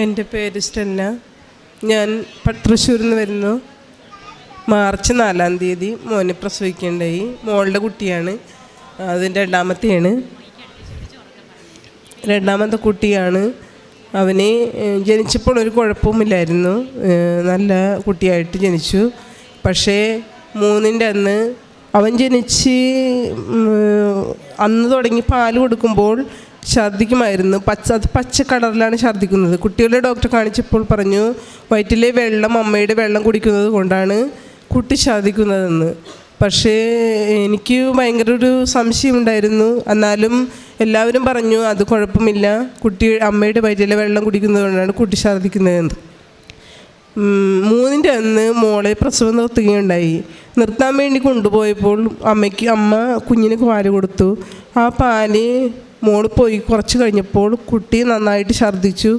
എന്റെ പേര് സ്റ്റെന്ന. ഞാൻ തൃശ്ശൂരിൽ നിന്ന് വരുന്നു. മാർച്ച് നാലാം തീയതി മോനെ പ്രസവിക്കേണ്ടായി. മോളുടെ കുട്ടിയാണ്. അതിന്റെ രണ്ടാമത്തെയാണ്. രണ്ടാമത്തെ കുട്ടിയാണ്. അവന് ജനിച്ചപ്പോൾ ഒരു കുഴപ്പവുമില്ലായിരുന്നു. നല്ല കുട്ടിയായിട്ട് ജനിച്ചു. പക്ഷേ മൂന്നിന്റെ അന്ന് അവൻ ജനിച്ച് അന്ന് തുടങ്ങി പാൽ കൊടുക്കുമ്പോൾ ഛർദ്ദിക്കുമായിരുന്നു. പച്ച പച്ച കളറിലാണ് ഛർദ്ദിക്കുന്നത്. കുട്ടികളുടെ ഡോക്ടറെ കാണിച്ചപ്പോൾ പറഞ്ഞു വയറ്റിലെ വെള്ളം അമ്മയുടെ വെള്ളം കുടിക്കുന്നത് കൊണ്ടാണ് കുട്ടി ഛർദ്ദിക്കുന്നതെന്ന്. പക്ഷേ എനിക്ക് ഭയങ്കര ഒരു സംശയമുണ്ടായിരുന്നു എന്നാലും എല്ലാവരും പറഞ്ഞു അത് കുഴപ്പമില്ല. കുട്ടി അമ്മയുടെ വയറ്റിലെ വെള്ളം കുടിക്കുന്നത് കൊണ്ടാണ് കുട്ടി ഛർദ്ദിക്കുന്നതെന്ന്. മൂന്നിന്റെ അന്ന് മോളെ പ്രസവം നിർത്തുകയുണ്ടായി. നിർത്താൻ വേണ്ടി കൊണ്ടുപോയപ്പോൾ അമ്മയ്ക്ക് അമ്മ കുഞ്ഞിന് പാൽ കൊടുത്തു. ആ പാൽ മോൾ പോയി കുറച്ച് കഴിഞ്ഞപ്പോൾ കുട്ടി നന്നായിട്ട് ഛർദ്ദിച്ചു.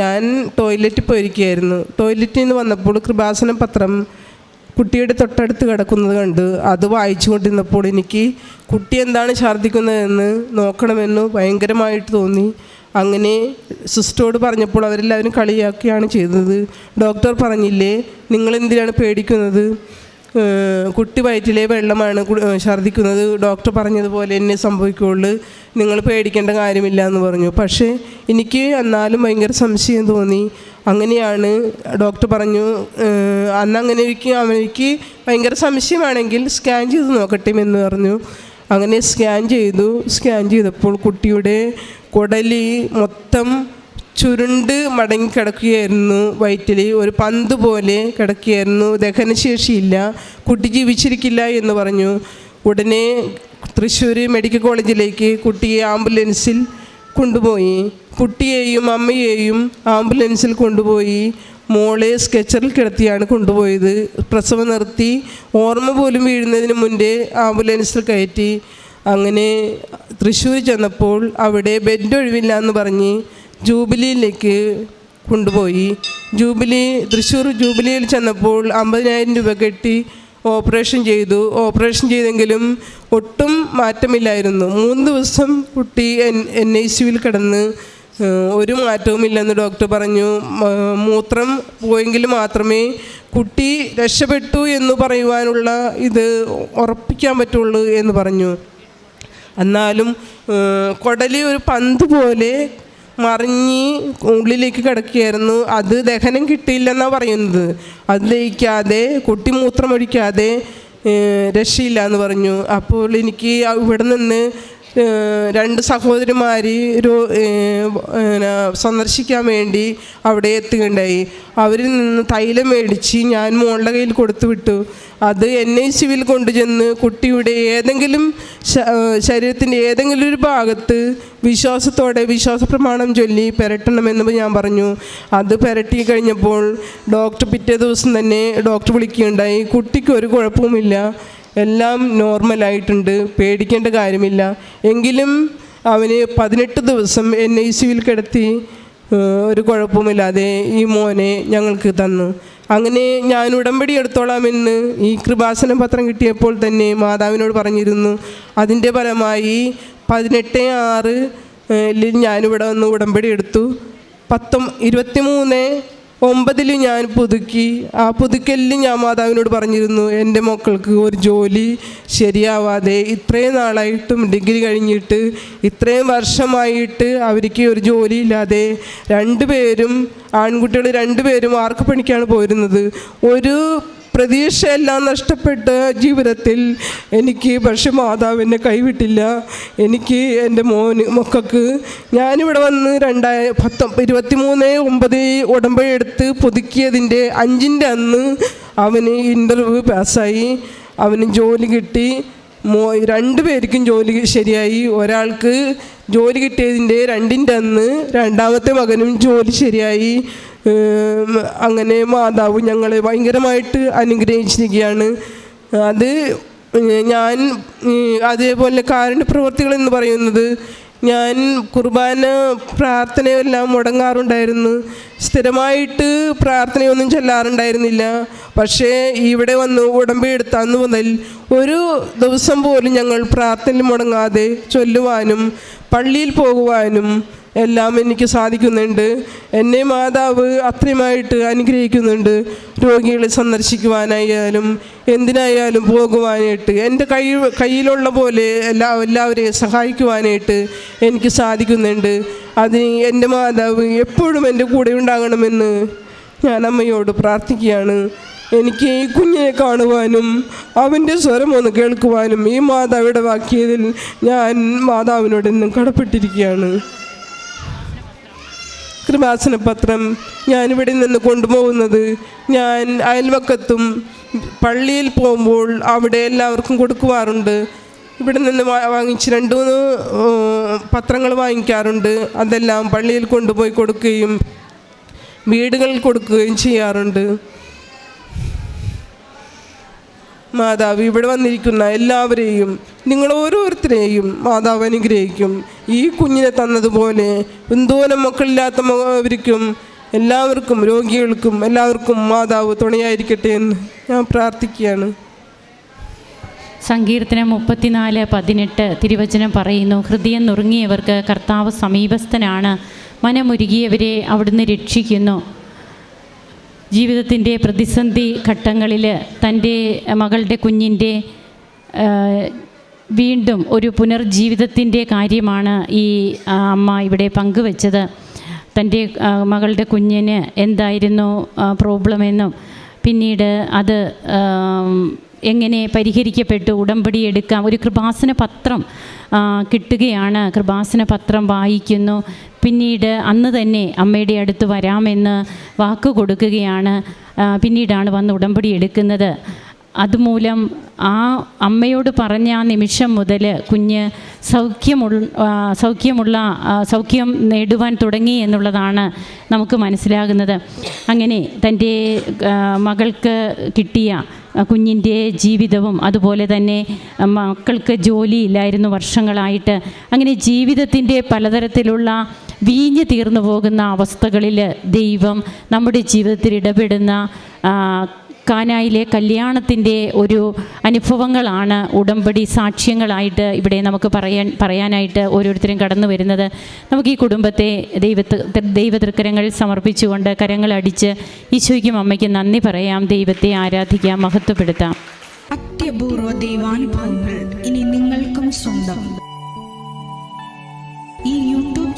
ഞാൻ ടോയ്ലറ്റിൽ പോയിരിക്കുകയായിരുന്നു. ടോയ്ലറ്റിൽ നിന്ന് വന്നപ്പോൾ കൃപാസന പത്രം കുട്ടിയുടെ തൊട്ടടുത്ത് കിടക്കുന്നത് കണ്ട് അത് വായിച്ചു കൊണ്ടിരുന്നപ്പോൾ എനിക്ക് കുട്ടി എന്താണ് ഛർദ്ദിക്കുന്നതെന്ന് നോക്കണമെന്ന് ഭയങ്കരമായിട്ട് തോന്നി. അങ്ങനെ സിസ്റ്ററോട് പറഞ്ഞപ്പോൾ അവരെല്ലാവരും കളിയാക്കിയാണ് ചെയ്തത്. ഡോക്ടർ പറഞ്ഞില്ലേ നിങ്ങൾ എന്തിനാണ് പേടിക്കുന്നത്? കുട്ടി വയറ്റിലെ വെള്ളമാണ് ഛർദ്ദിക്കുന്നത്. ഡോക്ടർ പറഞ്ഞതുപോലെ എന്നെ സംഭവിക്കുകയുള്ളൂ നിങ്ങൾ പേടിക്കേണ്ട കാര്യമില്ല എന്ന് പറഞ്ഞു. പക്ഷേ എനിക്ക് എന്നാലും ഭയങ്കര സംശയം തോന്നി. അങ്ങനെയാണ് ഡോക്ടർ പറഞ്ഞു അന്ന് അങ്ങനെ എനിക്ക് അവനിക്ക് ഭയങ്കര സംശയമാണെങ്കിൽ സ്കാൻ ചെയ്ത് നോക്കട്ടെ എന്ന് പറഞ്ഞു. അങ്ങനെ സ്കാൻ ചെയ്തു. സ്കാൻ ചെയ്തപ്പോൾ കുട്ടിയുടെ കുടലി മൊത്തം ചുരുണ്ട് മടങ്ങി കിടക്കുകയായിരുന്നു വയറ്റിൽ. ഒരു പന്ത് പോലെ കിടക്കുകയായിരുന്നു. ദഹനശേഷിയില്ല. കുട്ടി ജീവിച്ചിരിക്കില്ല എന്ന് പറഞ്ഞു. ഉടനെ തൃശ്ശൂർ മെഡിക്കൽ കോളേജിലേക്ക് കുട്ടിയെ ആംബുലൻസിൽ കൊണ്ടുപോയി. കുട്ടിയെയും അമ്മയെയും ആംബുലൻസിൽ കൊണ്ടുപോയി. മോളെ സ്കെച്ചറിൽ കിടത്തിയാണ് കൊണ്ടുപോയത്. പ്രസവം നിർത്തി ഓർമ്മ പോലും വീഴുന്നതിന് മുൻപേ ആംബുലൻസിൽ കയറ്റി. അങ്ങനെ തൃശ്ശൂർ ചെന്നപ്പോൾ അവിടെ ബെഡ് ഒഴിവില്ല എന്ന് പറഞ്ഞ് ജൂബിലിയിലേക്ക് കൊണ്ടുപോയി. ജൂബിലി തൃശ്ശൂർ ജൂബിലിയിൽ ചെന്നപ്പോൾ അമ്പതിനായിരം രൂപ കെട്ടി ഓപ്പറേഷൻ ചെയ്തു. ഓപ്പറേഷൻ ചെയ്തെങ്കിലും ഒട്ടും മാറ്റമില്ലായിരുന്നു. മൂന്ന് ദിവസം കുട്ടി എൻ എൻ ഐ സിയുവിൽ കിടന്ന് ഒരു മാറ്റവുമില്ലെന്ന് ഡോക്ടർ പറഞ്ഞു. മൂത്രം പോയെങ്കിൽ മാത്രമേ കുട്ടി രക്ഷപ്പെട്ടു എന്ന് പറയുവാനുള്ള ഇത് ഉറപ്പിക്കാൻ പറ്റുള്ളൂ എന്ന് പറഞ്ഞു. എന്നാലും കുടലി ഒരു പന്ത് പോലെ മറിഞ്ഞ് ഉള്ളിലേക്ക് കിടക്കുകയായിരുന്നു. അത് ദഹനം കിട്ടിയില്ലെന്നാണ് പറയുന്നത്. അത് ദഹിക്കാതെ കുട്ടി മൂത്രമൊഴിക്കാതെ രക്ഷയില്ല എന്ന് പറഞ്ഞു. അപ്പോൾ എനിക്ക് ഇവിടെ നിന്ന് രണ്ട് സഹോദരിമാർ ഒരു സന്ദർശിക്കാൻ വേണ്ടി അവിടെ എത്തുകയുണ്ടായി. അവരിൽ നിന്ന് തൈലം മേടിച്ച് ഞാൻ മോളുടെ കയ്യിൽ കൊടുത്തു വിട്ടു. അത് എൻ ഐ സിവിൽ കൊണ്ടുചെന്ന് കുട്ടിയുടെ ഏതെങ്കിലും ശരീരത്തിന്റെ ഏതെങ്കിലും ഒരു ഭാഗത്ത് വിശ്വാസത്തോടെ വിശ്വാസ പ്രമാണം ചൊല്ലി പെരട്ടണമെന്ന് ഞാൻ പറഞ്ഞു. അത് പെരട്ടി കഴിഞ്ഞപ്പോൾ ഡോക്ടർ പിറ്റേ ദിവസം തന്നെ ഡോക്ടർ വിളിക്കുകയുണ്ടായി. കുട്ടിക്ക് ഒരു കുഴപ്പവുമില്ല. എല്ലാം നോർമലായിട്ടുണ്ട് പേടിക്കേണ്ട കാര്യമില്ല. എങ്കിലും അവന് പതിനെട്ട് ദിവസം എൻ ഐ സിയിൽ കിടത്തി ഒരു കുഴപ്പമില്ലാതെ ഈ മോനെ ഞങ്ങൾക്ക് തന്നു. അങ്ങനെ ഞാൻ ഉടമ്പടി എടുത്തോളാമെന്ന് ഈ കൃപാസന പത്രം കിട്ടിയപ്പോൾ തന്നെ മാതാവിനോട് പറഞ്ഞിരുന്നു. അതിന്റെ ഫലമായി പതിനെട്ട് ആറ് ഞാനിവിടെ വന്ന് ഉടമ്പടി എടുത്തു. പത്തൊ ഇരുപത്തി മൂന്ന് ഒമ്പതിൽ ഞാൻ പുതുക്കി ആ പുതുക്കലിൽ ഞാൻ മാതാവിനോട് പറഞ്ഞിരുന്നു എന്റെ മക്കൾക്ക് ഒരു ജോലി ശരിയാവാതെ ഇത്രയും നാളായിട്ടും ഡിഗ്രി കഴിഞ്ഞിട്ട് ഇത്രയും വർഷമായിട്ട് അവർക്ക് ഒരു ജോലി ഇല്ലാതെ രണ്ടുപേരും ആൺകുട്ടികൾ രണ്ടുപേരും ആർക്ക് പണിക്കാണ് പോയിരുന്നത്? ഒരു പ്രതീക്ഷയെല്ലാം നഷ്ടപ്പെട്ട ജീവിതത്തിൽ എനിക്ക് പക്ഷെ മാതാവ് എന്നെ കൈവിട്ടില്ല. എനിക്ക് എന്റെ മോന് മക്കൾക്ക് ഞാനിവിടെ വന്ന് രണ്ടായ പത്തൊ ഇരുപത്തി മൂന്ന് ഒമ്പത് ഉടമ്പടി എടുത്ത് പുതുക്കിയതിന്റെ അഞ്ചിന്റെ അന്ന് അവന് ഇന്റർവ്യൂ പാസ്സായി. അവന് ജോലി കിട്ടി. രണ്ട് പേർക്കും ജോലി ശരിയായി. ഒരാൾക്ക് ജോലി കിട്ടിയതിന്റെ രണ്ടിന്റെ അന്ന് രണ്ടാമത്തെ മകനും ജോലി ശരിയായി. അങ്ങനെ മാതാവ് ഞങ്ങളെ ഭയങ്കരമായിട്ട് അനുഗ്രഹിച്ചിരിക്കുകയാണ്. അത് ഞാൻ അതേപോലെ കാരുണ്യ പ്രവർത്തികൾ എന്ന് പറയുന്നത് ഞാൻ കുർബാന പ്രാർത്ഥനയെല്ലാം മുടങ്ങാറുണ്ടായിരുന്നു. സ്ഥിരമായിട്ട് പ്രാർത്ഥനയൊന്നും ചെല്ലാറുണ്ടായിരുന്നില്ല. പക്ഷേ ഇവിടെ വന്ന് ഉടമ്പടി എടുത്ത അന്ന് മുതൽ ഒരു ദിവസം പോലും ഞങ്ങൾ പ്രാർത്ഥന മുടങ്ങാതെ ചൊല്ലുവാനും പള്ളിയിൽ പോകുവാനും എല്ലാം എനിക്ക് സാധിക്കുന്നുണ്ട്. എന്നെ മാതാവ് അത്രയുമായിട്ട് അനുഗ്രഹിക്കുന്നുണ്ട്. രോഗികളെ സന്ദർശിക്കുവാനായാലും എന്തിനായാലും പോകുവാനായിട്ട് എന്റെ കൈ കയ്യിലുള്ള പോലെ എല്ലാ എല്ലാവരെയും സഹായിക്കുവാനായിട്ട് എനിക്ക് സാധിക്കുന്നുണ്ട്. അതിന് എന്റെ മാതാവ് എപ്പോഴും എന്റെ കൂടെ ഉണ്ടാകണമെന്ന് ഞാൻ അമ്മയോട് പ്രാർത്ഥിക്കുകയാണ്. എനിക്ക് ഈ കുഞ്ഞിനെ കാണുവാനും അവന്റെ സ്വരം ഒന്ന് കേൾക്കുവാനും ഈ മാതാവിടെ വാക്കിയതിൽ ഞാൻ മാതാവിനോട് എന്നും കടപ്പെട്ടിരിക്കുകയാണ്. കൃപാസന പത്രം ഞാനിവിടെ നിന്ന് കൊണ്ടുപോകുന്നത്. ഞാൻ അയൽവക്കത്തും പള്ളിയിൽ പോകുമ്പോൾ അവിടെ എല്ലാവർക്കും കൊടുക്കുവാറുണ്ട്. ഇവിടെ നിന്ന് വാങ്ങിച്ച് രണ്ട് മൂന്ന് പത്രങ്ങൾ വാങ്ങിക്കാറുണ്ട്. അതെല്ലാം പള്ളിയിൽ കൊണ്ടുപോയി കൊടുക്കുകയും വീടുകളിൽ കൊടുക്കുകയും ചെയ്യാറുണ്ട്. മാതാവ് ഇവിടെ വന്നിരിക്കുന്ന എല്ലാവരെയും നിങ്ങൾ ഓരോരുത്തരെയും മാതാവ് അനുഗ്രഹിക്കും. ഈ കുഞ്ഞിനെ തന്നതുപോലെ എന്തോരം മക്കളില്ലാത്തവർക്കും എല്ലാവർക്കും രോഗികൾക്കും എല്ലാവർക്കും മാതാവ് തുണയായിരിക്കട്ടെ എന്ന് ഞാൻ പ്രാർത്ഥിക്കുകയാണ്. സങ്കീർത്തനം മുപ്പത്തിനാല് പതിനെട്ട് തിരുവചനം പറയുന്നു ഹൃദയം നുറുങ്ങിയവർക്ക് കർത്താവ് സമീപസ്ഥനാണ് മനമുരുകിയവരെ അവിടുന്ന് രക്ഷിക്കുന്നു. ജീവിതത്തിന്റെ പ്രതിസന്ധി ഘട്ടങ്ങളിൽ തന്റെ മകളുടെ കുഞ്ഞിന്റെ വീണ്ടും ഒരു പുനർജീവിതത്തിന്റെ കാര്യമാണ് ഈ അമ്മ ഇവിടെ പങ്കുവച്ചത്. തന്റെ മകളുടെ കുഞ്ഞിന് എന്തായിരുന്നു പ്രോബ്ലം പ്രോബ്ലമെന്നും പിന്നീട് അത് എങ്ങനെ പരിഹരിക്കപ്പെട്ടു ഉടമ്പടി എടുക്കാം ഒരു കൃപാസന പത്രം കിട്ടുകയാണ്. കൃപാസന പത്രം വായിക്കുന്നു. പിന്നീട് അന്ന് തന്നെ അമ്മയുടെ അടുത്ത് വരാമെന്ന് വാക്ക് കൊടുക്കുകയാണ്. പിന്നീടാണ് വന്ന് ഉടമ്പടി എടുക്കുന്നത്. അതുമൂലം ആ അമ്മയോട് പറഞ്ഞ ആ നിമിഷം മുതൽ കുഞ്ഞ് സൗഖ്യമുള്ള സൗഖ്യമുള്ള സൗഖ്യം നേടുവാൻ തുടങ്ങി എന്നുള്ളതാണ് നമുക്ക് മനസ്സിലാകുന്നത്. അങ്ങനെ തന്റെ മകൾക്ക് കിട്ടിയ കുഞ്ഞിന്റെ ജീവിതവും അതുപോലെ തന്നെ മക്കൾക്ക് ജോലിയില്ലായിരുന്നു വർഷങ്ങളായിട്ട്. അങ്ങനെ ജീവിതത്തിന്റെ പലതരത്തിലുള്ള വീഞ്ഞു തീർന്നു പോകുന്ന അവസ്ഥകളിൽ ദൈവം നമ്മുടെ ജീവിതത്തിൽ ഇടപെടുന്ന കാനായിലെ കല്യാണത്തിന്റെ ഒരു അനുഭവങ്ങളാണ് ഉടമ്പടി സാക്ഷ്യങ്ങളായിട്ട് ഇവിടെ നമുക്ക് പറയാൻ പറയാനായിട്ട് ഓരോരുത്തരും കടന്നു വരുന്നത്. നമുക്ക് ഈ കുടുംബത്തെ ദൈവത്ത് ദൈവതൃക്കരങ്ങൾ സമർപ്പിച്ചുകൊണ്ട് കരങ്ങളടിച്ച് ഈശോയ്ക്കും അമ്മയ്ക്കും നന്ദി പറയാം. ദൈവത്തെ ആരാധിക്കാം മഹത്വപ്പെടുത്താം. അത്യപൂർവ ദൈവാനുഭവങ്ങൾ ഇനി നിങ്ങൾക്കും സ്വന്തം.